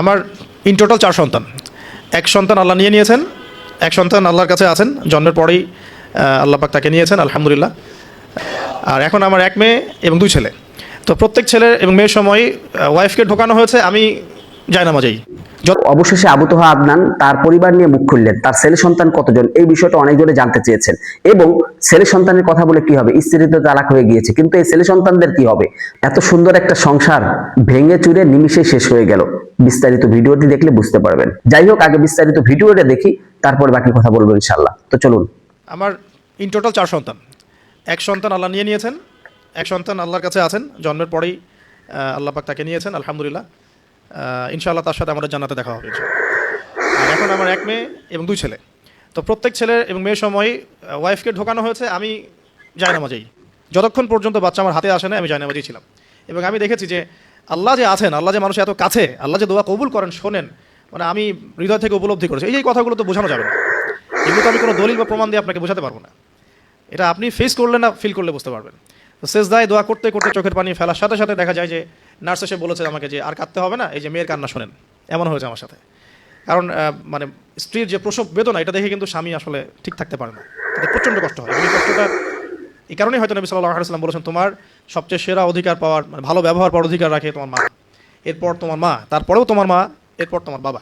আমার in total চার সন্তান। এক সন্তান আল্লাহ নিয়ে নিয়েছেন, এক সন্তান আল্লাহর কাছে আছেন, জন্মের পরেই আল্লাপাক তাকে নিয়েছেন, আলহামদুলিল্লাহ। আর এখন আমার এক মেয়ে এবং দুই ছেলে। তো প্রত্যেক ছেলে এবং মেয়ের সময় ওয়াইফকে ঢোকানো হয়েছে। আমি মাঝেই অবশেষে আবু তোহা আদনান তার পরিবার নিয়ে মুখ খুললেন। তার ছেলে সন্তান কতজন? এই বিষয়টা অনেকজনে জানতে চেয়েছেন। এবং ছেলে সন্তানের কথা বলে কি হবে? স্ত্রী তো তালাক হয়ে গিয়েছে। কিন্তু এই ছেলে সন্তানদের কি হবে? এত সুন্দর একটা সংসার ভেঙে চুরে নিমিশে শেষ হয়ে গেল। বিস্তারিত ভিডিওটি দেখলে বুঝতে পারবেন। যাই হোক আগে বিস্তারিত ভিডিওটা দেখি তারপর বাকি কথা বলব ইনশাল্লাহ তো চলুন। আমার ইন টোটাল চার সন্তান। এক সন্তান আল্লাহ নিয়ে নিয়েছেন এক সন্তান আল্লাহর কাছে আছেন। জন্মের পরেই আল্লাহ পাক তাকে নিয়েছেন আলহামদুলিল্লাহ। ইনশাআল্লাহ তার সাথে আমাদের জানাতে দেখা হবে আর এখন আমার এক মেয়ে এবং দুই ছেলে। তো প্রত্যেক ছেলে এবং মেয়ের সময় ওয়াইফকে ঢোকানো হয়েছে, আমি মাঝেই। যতক্ষণ পর্যন্ত বাচ্চা আমার হাতে আসে না আমি মাঝেই ছিলাম। এবং আমি দেখেছি যে আল্লাহ যে আছেন, আল্লাহ যে মানুষ এত কাছে, আল্লাহ যে দোয়া কবুল করেন, শোনেন মানে আমি হৃদয় থেকে উপলব্ধি করেছি। এই যে কথাগুলো তো বোঝানো যাবে না। এগুলো তো আমি কোনো দলিল বা প্রমাণ দিয়ে আপনাকে বোঝাতে পারব না। এটা আপনি ফেস করলে না ফিল করলে বুঝতে পারবেন। শেষ দায় দোয়া করতে করতে চোখের পানি ফেলার সাথে সাথে দেখা যায় যে নার্স এসে বলেছে আমাকে যে, আর কাঁদতে হবে না, এই যে মেয়ের কান্না শোনেন। এমন হয়েছে আমার সাথে। কারণ মানে স্ত্রীর যে প্রসব বেদনা, এটা দেখে কিন্তু স্বামী আসলে ঠিক থাকতে পারে না। তাতে প্রচণ্ড কষ্ট হয়। এই কষ্টটা এই কারণেই হয়তো নবী সাল্লাহ আলাইসাল্লাম বলেছেন, তোমার সবচেয়ে সেরা অধিকার পাওয়ার মানে ভালো ব্যবহার পাওয়ার অধিকার রাখে তোমার মা। এরপর তোমার মা, তারপরেও তোমার মা, এরপর তোমার বাবা।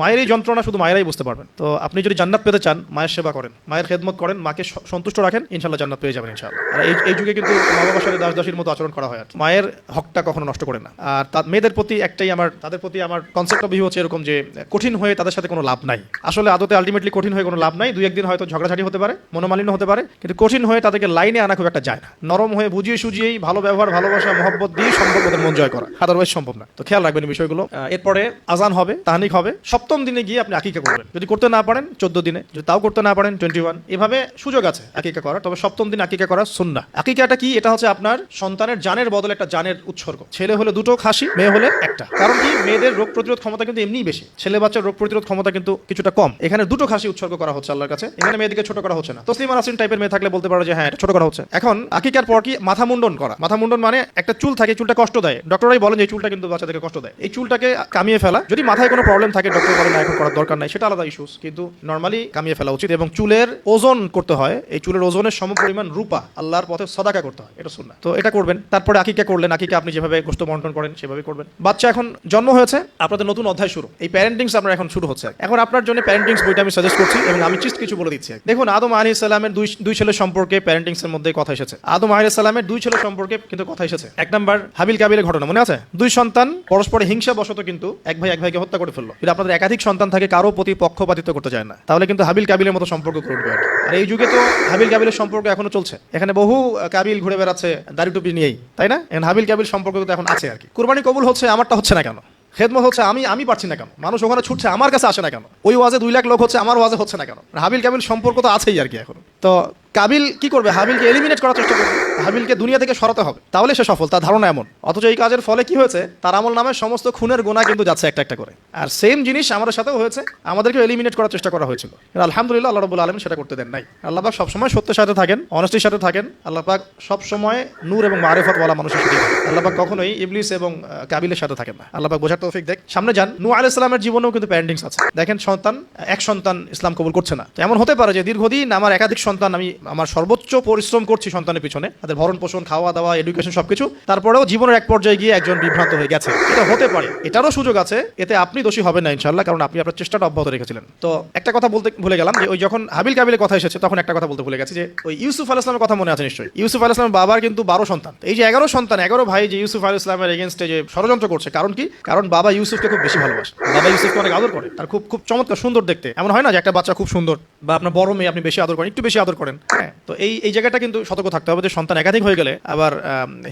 মায়ের এই যন্ত্রণা শুধু মায়েরাই বুঝতে পারবেন। তো আপনি যদি জান্নাত পেতে চান, মায়ের সেবা করেন। মায়ের খেদমত করেন, মাকে সন্তুষ্ট রাখেন ইনশাল্লাহ জান্নাত পেয়ে যাবেন ইনশাল্লাহ আর এই যুগে কিন্তু মা বাবার সাথে দাস দাসীর মতো আচরণ করা হয় আর মায়ের হকটা কখনো নষ্ট করে না। আর তার মেয়েদের প্রতি একটাই আমার তাদের প্রতি আমার কনসেপ্ট অফ হচ্ছে এরকম যে, কঠিন হয়ে তাদের সাথে কোনো লাভ নাই। আসলে আদতে আলটিমেটলি কঠিন হয়ে কোনো লাভ নাই। দুই একদিন হয়তো ঝগড়াঝাটি হতে পারে, মনোমালিন্য হতে পারে, কিন্তু কঠিন হয়ে তাদেরকে লাইনে আনা খুব একটা যায় না। নরম হয়ে বুঝিয়ে সুজিয়েই ভালো ব্যবহার, ভালোবাসা, মহব্বত দিয়ে সম্ভব ওদের মন জয় করা। আদারওয়াইজ সম্ভব না। তো খেয়াল রাখবেন এই বিষয়গুলো। এরপরে আজান হবে, তাহানিক হবে। সপ্তম দিনে গিয়ে আপনি আকিকা করবেন। যদি করতে না পারেন, চোদ্দ দিনে। যদি তাও করতে না পারেন টোয়েন্টি ওয়ান এভাবে সুযোগ আছে আকিকা করার। তবে সপ্তম দিন আকিকা করা সুন্না আকিকাটা কি? এটা হচ্ছে আপনার সন্তানের জানের বদলে একটা জানের উৎসর্গ। ছেলে হলে দুটো খাসি, মেয়ে হলে একটা। কারণ কি? মেয়েদের রোগ প্রতিরোধ ক্ষমতা কিন্তু এমনিই বেশি। ছেলে বাচ্চার রোগ প্রতিরোধ ক্ষমতা কিন্তু কিছুটা কম। এখানে দুটো খাসি উৎসর্গ করা হচ্ছে আল্লাহর কাছে। এখানে মেয়েদিকে ছোট করা হচ্ছে না। তসলিমা নাসিন টাইপের মেয়ে থাকলে বলতে পারো যে হ্যাঁ ছোট করা হচ্ছে। এখন আকিকার পর কি? মাথা মুন্ডন করা। মাথা মুন্ডন মানে একটা চুল থাকে, চুলটা কষ্ট দেয়। ডক্টরাই বলেন যে চুলটা কিন্তু বাচ্চাদেরকে কষ্ট দেয়। এই চুলটাকে কামিয়ে ফেলা। যদি মাথায় কোনো প্রবলেম থাকে ডক্টর বলেন না, এখন করার দরকার নাই। সেটা আলাদা ইস্যুস কিন্তু নর্মালি কামিয়ে ফেলা উচিত এবং চুলের ওজন করতে হয়। এই চুলের ওজনের সমপরিমাণ রূপা আল্লাহর পথে সদাকা করতে হয়। এটা শুননা তো এটা করবেন। তারপরে আকিকা করলেন। আকিকা আপনি যেভাবে গোস্ত বন্টন করেন সেভাবে করবেন। বাচ্চা এখন জন্ম হয়েছে। আপনাদের নতুন অধ্যায় শুরু। এই প্যারেন্টিংস আপনার এখন শুরু হচ্ছে। এখন আপনার জন্য প্যারেন্টিংস বইটা আমি সাজেস্ট করছি এবং আমি চিস্ট কিছু বলে দিচ্ছি। দেখুন, আদম আলী সালামের দুই দুই ছেলের সম্পর্কে প্যারেন্টিংস এর মধ্যে কথা এসেছে। আদম আলী সালামের দুই ছেলের সম্পর্কে কিন্তু কথা এসেছে। এক নাম্বার হাবিল কাবিলের ঘটনা। মনে আছে? দুই সন্তান পরস্পরে হিংসা বশত কিন্তু এক ভাই, এক ভাইকে হত্যা করে ফেলল। যদি আপনাদের একাধিক সন্তান থাকে, কারও প্রতি পক্ষপাতিত্ব করতে যায় না। তাহলে কিন্তু হাবিল কাবিলের মতো সম্পর্ক করে উঠবে আর এই যুগে তো হাবিল কাবিলের সম্পর্ক এখনও চলছে। এখানে বহু কাবিল ঘুরে বেড়াচ্ছে, দাড়ি টুপি নিয়েই, তাই না? এখন হাবিল কাবিল সম্পর্ক তো এখন আছে আর কি। কুরবানি কবুল হচ্ছে, আমারটা হচ্ছে না কেন? খেদমত হচ্ছে, আমি আমি পারছি না কেন? মানুষ ওখানে ছুটছে, আমার কাছে আসে না কেন? ওই ওয়াজে দুই লাখ লোক হচ্ছে, আমার ওয়াজে হচ্ছে না কেন? হাবিল কাবিল সম্পর্ক তো আছেই আর কি এখন। তো কাবিল কি করবে? হাবিলকে এলিমিনেট করার চেষ্টা করবে। হাবিলকে দুনিয়া থেকে সরাতে হবে। তাহলে সে সফল, তার ধারণা এমন। অথচ এই কাজের ফলে কি হয়েছে? তার আমল নামে সমস্ত খুনের গোনা কিন্তু যাচ্ছে একটা একটা করে। আর সেম জিনিস আমাদের সাথেও হয়েছে। আমাদেরকে এলিমিনেট করার চেষ্টা করা হয়েছিল। আলহামদুলিল্লাহ আল্লাহ রবুল আলম সেটা করতে দেন নাই। আল্লাহ পাক সবসময় সত্যের সাথে থাকেন অনেস্টির সাথে থাকেন। আল্লাহ পাক সবসময় নূর এবং মারেফত বলা মানুষের সাথে আল্লাহ পাক কখনোই ইবলিস এবং কাবিলের সাথে থাকেন না। আল্লাহ পাক বোঝার তৌফিক দেখ। সামনে যান নূ আলাইহিস সালামের জীবনেও কিন্তু প্যারেন্টিংস আছে। দেখেন সন্তান, এক সন্তান ইসলাম কবুল করছে না। এমন হতে পারে যে দীর্ঘদিন আমার একাধিক সন্তান আমি আমার সর্বোচ্চ পরিশ্রম করছি সন্তানের পিছনে। তাদের ভরণ পোষণ, খাওয়া দাওয়া এডুকেশন সবকিছু। তারপরেও জীবনের এক পর্যায়ে গিয়ে একজন বিভ্রান্ত হয়ে গেছে। এটা হতে পারে। এটারও সুযোগ আছে। এতে আপনি দোষী হবেন না ইনশাল্লাহ কারণ আপনি আপনার চেষ্টাটা অব্যাহত রেখেছিলেন। তো একটা কথা বলতে ভুলে গেলাম যে, ওই যখন হাবিল কাবিলের কথা এসেছে, তখন একটা কথা বলতে ভুলে গেছি যে, ওই ইউসুফ আল ইসলামের কথা মনে আছে নিশ্চয়ই? ইউসুফ আল ইসলামের বাবার কিন্তু বারো সন্তান। এই যে এগারো সন্তান, এগারো ভাই যে ইউসুফ আল ইসলামের এগেনস্টে যে ষড়যন্ত্র করছে, কারণ কি? কারণ বাবা ইউসুফকে খুব বেশি ভালোবাসে। বাবা ইউসুফকে অনেক আদর করে। তার খুব খুব চমৎকার সুন্দর দেখতে। এমন হয় না যে একটা বাচ্চা খুব সুন্দর বা আপনার বড় মেয়ে আপনি বেশি আদর করেন, একটু বেশি আদর করেন। হ্যাঁ তো এই এই জায়গাটা কিন্তু সতর্ক থাকতে হবে যে সন্তান একাধিক হয়ে গেলে আবার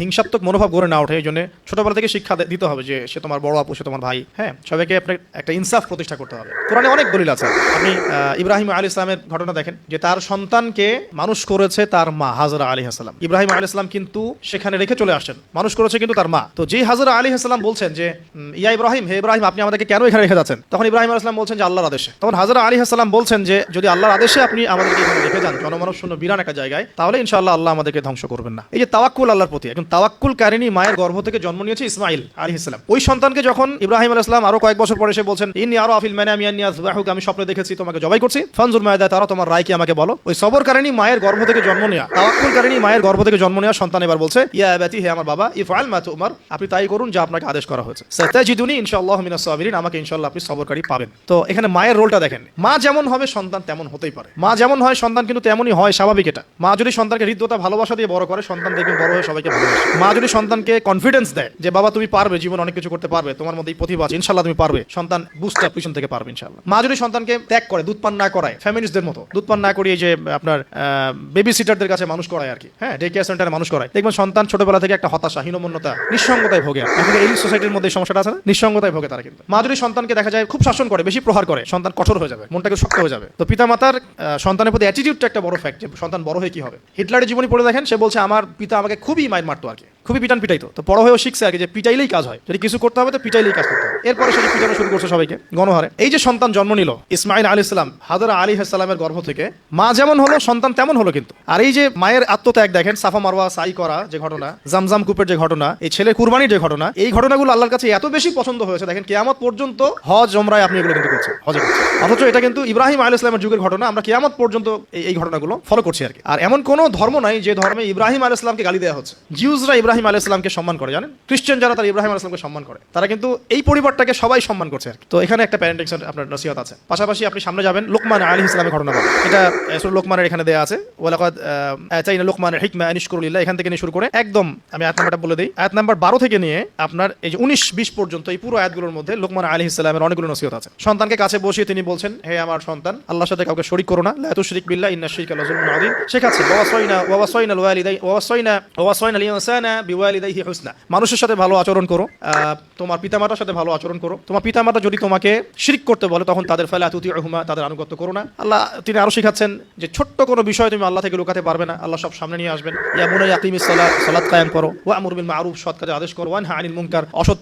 হিংসাত্মক মনোভাব গড়ে না ওঠে, এই জন্য ছোটবেলা থেকে শিক্ষা দিতে হবে যে সে তোমার বড় আপু, সে তোমার ভাই হ্যাঁ সবাইকে আপনার একটা ইনসাফ প্রতিষ্ঠা করতে হবে। কোরআনে অনেক দলিল আছে। আপনি ইব্রাহিম আলী ইসলামের ঘটনা দেখেন, যে তার সন্তানকে মানুষ করেছে তার মা, হাজরা আলী হাসলাম ইব্রাহিম আলী ইসলাম কিন্তু সেখানে রেখে চলে আসেন। মানুষ করেছে কিন্তু তার মা। তো যেই হাজরা আলী হাসলাম বলছেন যে ইয়া ইব্রাহিম, হে ইব্রাহিম, আপনি আমাদেরকে কেন এখানে রেখে যাচ্ছেন? তখন ইব্রাহিম আলী ইসলাম বলছেন যে, আল্লাহর আদেশে। তখন হাজরা আলী হাসলাম বলছেন যে, যদি আল্লাহর আদেশে আপনি আমাদেরকে এখানে রেখে যান জনমানব জন্য বিরান একটা জায়গায়, তাহলে ইনশাআল্লাহ আল্লাহ আমাদেরকে ধ্বংস করবেন না। এই যে তাওয়াক্কুল আল্লাহর প্রতি, এখন তাওয়াক্কুল কারিনী মায়ের গর্ভ থেকে জন্ম নিয়েছে ইসমাইল আলী ইসলাম ওই সন্তানকে যখন ইব্রাহিম আলাইহিস সালাম আরও কয়েক বছর পরে এসে বলছেন, ইন্নি আরও আফিল মানে আমি আমি স্বপ্নে দেখেছি, তোমাকে জবাই করছি। ফানজুর মায়দা, তারা তোমার রায় কি আমাকে বলো? ওই সবর কারিনী মায়ের গর্ভ থেকে জন্ম নেওয়া তাওয়াক্কুল কারিনী মায়ের গর্ভ থেকে জন্ম নেওয়া সন্তান এবার বলছে, ইয়া আবাতি, হে আমার বাবা, ইফআল মা তুমার, আপনি তাই করুন যা আপনাকে আদেশ করা হয়েছে। সাতাজিদুনি ইনশাআল্লাহ মিনাস সাবিরিন, আমাকে ইনশাআল্লাহ আপনি সবরকারী পাবেন। তো এখানে মায়ের রোলটা দেখেন, মা যেমন হবে সন্তান তেমন হতেই পারে। মা যেমন হয় সন্তান, কিন্তু তেমনই হয় স্বাভাবিক এটা। মা যদি সন্তানকে হৃদ্যতা, ভালোবাসা দিয়ে বড় করে, সন্তান দেখবেন বড় হয়ে সবাইকে ভালোবাসে। মা যদি সন্তানকে কনফিডেন্স দেয় যে, বাবা, তুমি পারবে, জীবন অনেক কিছু করতে পারবে, তোমার মধ্যে এই প্রতিভা আছে ইনশাল্লাহ তুমি পারবে, সন্তান আপ পিছন থেকে পারবে ইনশাল্লাহ মা যদি সন্তানকে ত্যাগ করে, দুধ পান না করায় ফ্যামিলিস্টদের মতো, দুধ পান না করিয়ে যে আপনার বেবি সিটারদের কাছে মানুষ করায় আর কি হ্যাঁ ডে কেয়ার সেন্টারে মানুষ করায়, দেখবেন সন্তান ছোটবেলা থেকে একটা হতাশা, হীনমন্যতা, নিঃসঙ্গতায় ভোগে এখন এই সোসাইটির মধ্যে সমস্যাটা আছে? নিঃসঙ্গতায় ভোগে তারা কিন্তু। মা যদি সন্তানকে দেখা যায় খুব শাসন করে, বেশি প্রহার করে, সন্তান কঠোর হয়ে যাবে মনটাকে শক্ত হয়ে যাবে। তো পিতা মাতার সন্তানের প্রতি অ্যাটিটিউডটা একটা বড় ফ্যাক্ট যে সন্তান বড় হয়ে কি হবে? হিটলারের জীবনী পড়ে দেখেন, সে বলছে, আমার পিতা আমাকে খুবই মায়ের মারতো আর কি। খুবই পিটান পিটাইতো। তো বড় হয়েও শিখছে কি যে পিটাইলেই কাজ হয়। যদি কিছু করতে হবে তো পিটাইলেই কাজ করতে হবে। এরপরে সে পিটানো শুরু করছে সবাইকে, গণহারে। এই যে সন্তান জন্ম নিল, ইসমাইল আলী ইসলাম হাদরা আলী সালামের গর্ভ থেকে, মা যেমন হলো, সন্তান তেমন হলো কিন্তু। আর এই যে মায়ের আত্মত্যাগ দেখেন, সাফা মারওয়া, সাই করা যে ঘটনা, জামজাম কুপের যে ঘটনা, এই ছেলে কুরবানির যে ঘটনা, এই ঘটনাগুলো আল্লাহর কাছে এত বেশি পছন্দ হয়েছে। দেখেন, কেয়ামত পর্যন্ত হজ জমরায় আপনি এগুলো কিন্তু করছেন, হজে অথচ এটা কিন্তু ইব্রাহিম আলী ইসলামের যুগের ঘটনা, আমরা কেয়ামত পর্যন্ত এই ঘটনাগুলো ফলো করছি আর কি। আর এমন কোনো ধর্ম নাই যে ধর্মে ইব্রাহিম আলী ইসলামকে গালি দেওয়া হচ্ছে। জিউজরা ইব্রাহিম আলী ইসলামকে সম্মান করে, জানেন? খ্রিস্টান যারা, তারা ইব্রাহিম আলী ইসলামকে সম্মান করে। তারা কিন্তু এই পরিবারটাকে সবাই সম্মান করছে তো এখানে একটা প্যারেন্টিংস আপনার নসিহত আছে। পাশাপাশি আপনি সামনে যাবেন, লোকমান আলী ইসলামের ঘটনা পাবেন এটা লোকমানের এখানে দেয়া আছে। ওয়ালাকাদ লোকমানের হিকমা আনিশকুরুল্লাহ এখান থেকে নিয়ে শুরু করে একদম, আমি আয়াত নাম্বারটা বলে দিই। আয়াত নাম্বার বারো থেকে নিয়ে আপনার এই যে উনিশ, বিশ পর্যন্ত এই পুরো আয়াতগুলোর মধ্যে লোকমান আলী ইসলামের অনেকগুলো নসিহত আছে। সন্তানকে কাছে বসিয়ে তিনি বলছেন, হে আমার সন্তান, আল্লাহর সাথে কাউকে শরিক করো না। লাতু শরিক বিল্লাহ, ইন্না শিরকা লাযুলমুন আযীম। শেখাচ্ছে, ওয়াসাইনা ওয়াসাইনা ওয়াসাইনা ওয়াসাইনা লিনসানা হুসনা। মানুষের সাথে ভালো আচরণ করো তোমার পিতামাতার সাথে ভালো আচরণ করো। তোমার পিতামাতা যদি তোমাকে শিরিক করতে বলে, তখন তাদের ফেলে আতুতি হুমা তাদের আনুগত্য করো না। আল্লাহ, তিনি আরও শেখাচ্ছেন যে ছোট্ট কোনো বিষয় তুমি আল্লাহ থেকে লুকাতে পারবে না। আল্লাহ সব সামনে নিয়ে আসবেন। ইয়া সালাত করো। আমরু মারুফ, সৎ কাজে আদেশ করো।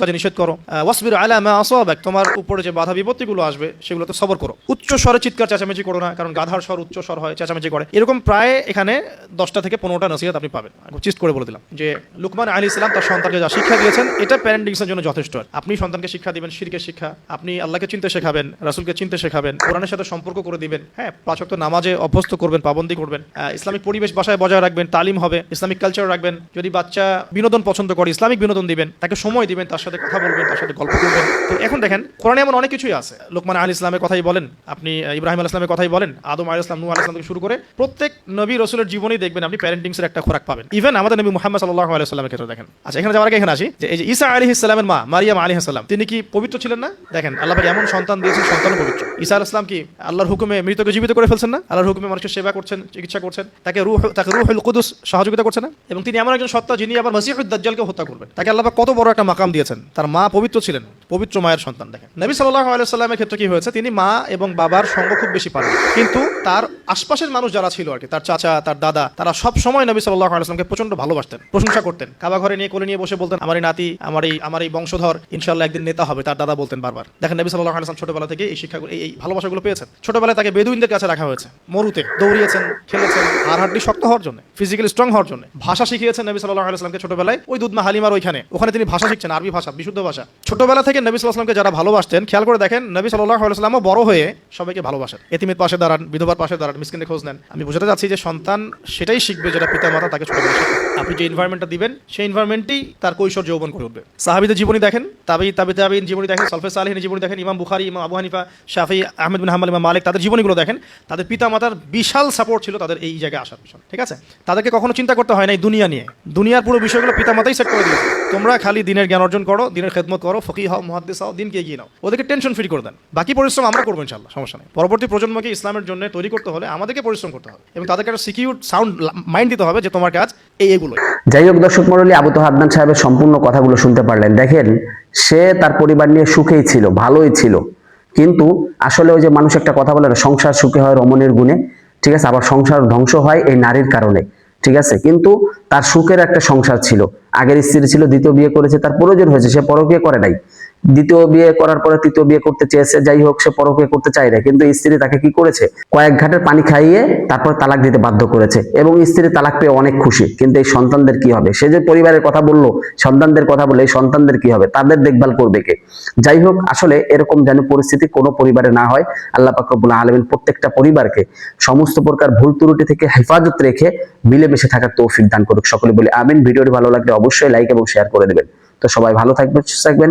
কাজে নিষেধ করো। ওয়াসবির আলা মা তোমার উপরে যে বাধা বিপত্তিগুলো আসবে, সেগুলোতে সবর করো। উচ্চ স্বরে চিৎকার চেঁচামেচি করো না, কারণ গাধার স্বর উচ্চ স্বর হয়, চেঁচামেচি করে। এরকম প্রায় এখানে দশটা থেকে পনেরোটা নসিহত আপনি পাবেন। চিস্ট করে বলে দিলাম যে লুকমান আলী ইসলাম তার সন্তানকে যা শিক্ষা দিয়েছেন, এটা প্যারেন্টিংসের জন্য যথেষ্ট। আপনি সন্তানকে শিক্ষা দিবেন, শিরকে শিক্ষা, আপনি আল্লাহকে চিনতে শেখাবেন, রাসুলকে চিনতে শেখাবেন, কোরআনের সাথে সম্পর্ক করে দিবেন হ্যাঁ পাঁচক্ত নামাজে অভ্যস্ত করবেন, পাবন্দি করবেন ইসলামিক পরিবেশ বাসায় বজায় রাখবেন, তালিম হবে, ইসলামিক কালচার রাখবেন, যদি বাচ্চা বিনোদন পছন্দ করে, ইসলামিক বিনোদন দিবেন, তাকে সময় দিবেন, তার সাথে কথা বলবেন, তার সাথে গল্প করবেন। তো এখন দেখেন, কোরআনে এমন অনেক কিছুই আছে। লোকমান আলী ইসলামের কথাই বলেন, আপনি ইব্রাহিম আল ইসলামের কথাই বলেন, আদম আলী ইসলাম নু আলী ইসলাম শুরু করে প্রত্যেক নবী রসুলের জীবনেই দেখবেন আপনি প্যারেন্টিংসের একটা খোরাক পাবেন। ইভেন আমাদের নবী মুহাম্মদ সাল্লাহ সাল্লামের ক্ষেত্রে দেখেন। আচ্ছা এখানে যাওয়ার আগে এখানে আসি। যে এই যে ঈসা আলী মা, মারিয়াম আলী তিনি কি পবিত্র ছিলেন না? দেখেন, আল্লাহ এমন সন্তান দিয়েছেন সন্তান পবিত্র। ঈসা আল ইসলাম কি আল্লাহর হুকুমে মৃতকে জীবিত করে ফেলছেন না? আল্লাহর হুকুমে মানুষকে সেবা করছেন, চিকিৎসা করছেন, তাকে রুহ, তাকে রুহুল কুদুস সহযোগিতা করছেন না? এবং তিনি এমন একজন সত্তা যিনি আবার মসিহুদ দাজ্জালকে হত্যা করবেন। তাকে আল্লাহ কত বড় একটা মাকাম দিয়েছেন। তার মা পবিত্র ছিলেন, পবিত্র মায়ের সন্তান দেখেন। নবী সাল্লাহ আলাইহি সাল্লামের ক্ষেত্রে কি হয়েছে? তিনি মা এবং বাবার সঙ্গ খুব বেশি পান কিন্তু তার আশপাশের মানুষ যারা ছিল আর কি, তার চাচা, তার দাদা, তারা সব সময় নবী সাল্লাহ আলাইসলামকে প্রচণ্ড ভালোবাসতেন, প্রশংসা করতেন। কাবা ঘরে নিয়ে কোলে নিয়ে বসে বলতেন, আমার এই নাতি, আমার এই আমার এই বংশধর ইনশাল্লাহ একদিন নেতা হবে। তার দাদা বলতেন বারবার। দেখেন নবী সাল্লাহ আলাইসলাম ছোটবেলা থেকে এই শিক্ষাগুলো, এই এই ভালোবাসাগুলো পেয়েছেন। ছোটবেলায় তাকে বেদুইনদের কাছে রাখা হয়েছে। মরুতে দৌড়িয়েছেন, খেলেছেন আর হাড্ডি শক্ত হওয়ার জন্য ফিজিক্যালি স্ট্রং হওয়ার জন্য। ভাষা শিখিয়েছেন নবী সাল্লাহ আলাইসলামকে ছোটবেলায়। ওই দুধমা হালিমার ওইখানে। ওখানে তিনি ভাষা শিখছেন, আরবি ভাষা, বিশুদ্ধ ভাষা। ছোটবেলা থেকে নবী সাল্লাহামকে যারা ভালোবাসতেন, খেয়াল করে দেখেন নবী সাল্লাহ আলাইসলামও বড় হয়ে সবাইকে ভালোবাসেন। এতিমের পাশে দাঁড়ান, বিধবার পাশে দাঁড়ান মিসকিনের খোঁজ নেন। আমি বোঝাতে চাচ্ছি যে সন্তান সেটাই শিখবে যেটা পিতা মাতা তাকে ছোটবেলা শেখায়। আপনি যে এনভায়রনমেন্টটা দিবেন, সেই এনভায়রনমেন্টেই তার কৈশোর যৌবন করে উঠবে। সাহাবিদের জীবনী দেখেন তাবি তাবি তাবিন জীবনী দেখেন, সলফে সালেহিনের জীবনী দেখেন, ইমাম বুখারি, ইমাম Abu Hanifa, Shafi, Ahmed bin Hanbal ইমাম মালিক, তাদের জীবনীগুলো দেখেন। তাদের পিতা মাতার বিশাল সাপোর্ট ছিল তাদের এই জায়গায় আসার পিছনে, ঠিক আছে? তাদেরকে কখনো চিন্তা করতে হয় না এই দুনিয়া নিয়ে। দুনিয়ার পুরো বিষয়গুলো পিতা মাতাই সেট করে দিয়েছে। তোমরা খালি দিনের জ্ঞান অর্জন করো, দিনের খেদমত করো ফকি হও মহাদ্দেশ হও, দিনকে এগিয়ে নাও। ওদেরকে টেনশন ফ্রি করে দেন। বাকি পরিশ্রম আমরা করব ইনশাল্লাহ সমস্যা নেই। পরবর্তী প্রজন্মকে ইসলামের জন্য তৈরি করতে হলে আমাদেরকে পরিশ্রম করতে হবে এবং তাদেরকে একটা সিকিউর সাউন্ড মাইন্ড দিতে হবে যে তোমার কাজ এই এগুলোই যাই হোক, দর্শক মন্ডলী আবু তো সাহেবের সম্পূর্ণ কথাগুলো শুনতে পারলেন। দেখেন, সে তার পরিবার নিয়ে সুখেই ছিল, ভালোই ছিল। কিন্তু আসলে ওই যে মানুষ একটা কথা বলে সংসার সুখে হয় রমনের গুণে, ঠিক আছে? আবার সংসার ধ্বংস হয় এই নারীর কারণে, ঠিক আছে? কিন্তু তার সুখের একটা সংসার ছিল। আগের স্ত্রী ছিল, দ্বিতীয় বিয়ে করেছে, তার প্রয়োজন হয়েছে, সে পরকিয়ে করে নাই। দ্বিতীয় বিয়ে করার পরে তৃতীয় বিয়ে করতে চেয়েছে, যাই হোক, সে পরকিয়া করতে চায় না। কিন্তু স্ত্রী তাকে কি করেছে? কয়েক ঘাটের পানি খাইয়ে তারপর তালাক দিতে বাধ্য করেছে এবং স্ত্রী তালাক পেয়ে অনেক খুশি। কিন্তু এই সন্তানদের কি হবে? সে যে পরিবারের কথা বলল, সন্তানদের কথা বলে এই সন্তানদের কি হবে? তাদের দেখভাল করবে কে? যাই হোক, আসলে এরকম যেন পরিস্থিতি কোনো পরিবারে না হয়, আল্লাহ পাক রব্বুল আলামিন প্রত্যেকটা পরিবারকে সমস্ত প্রকার ভুল ত্রুটি থেকে হেফাজত রেখে মিলেমিশে থাকার তৌফিক দান করুক। সকলে বলে আমিন। ভিডিওটি ভালো লাগলে অবশ্যই লাইক এবং শেয়ার করে দেবেন। তো সবাই ভালো থাকবেন, সুস্থ থাকবেন।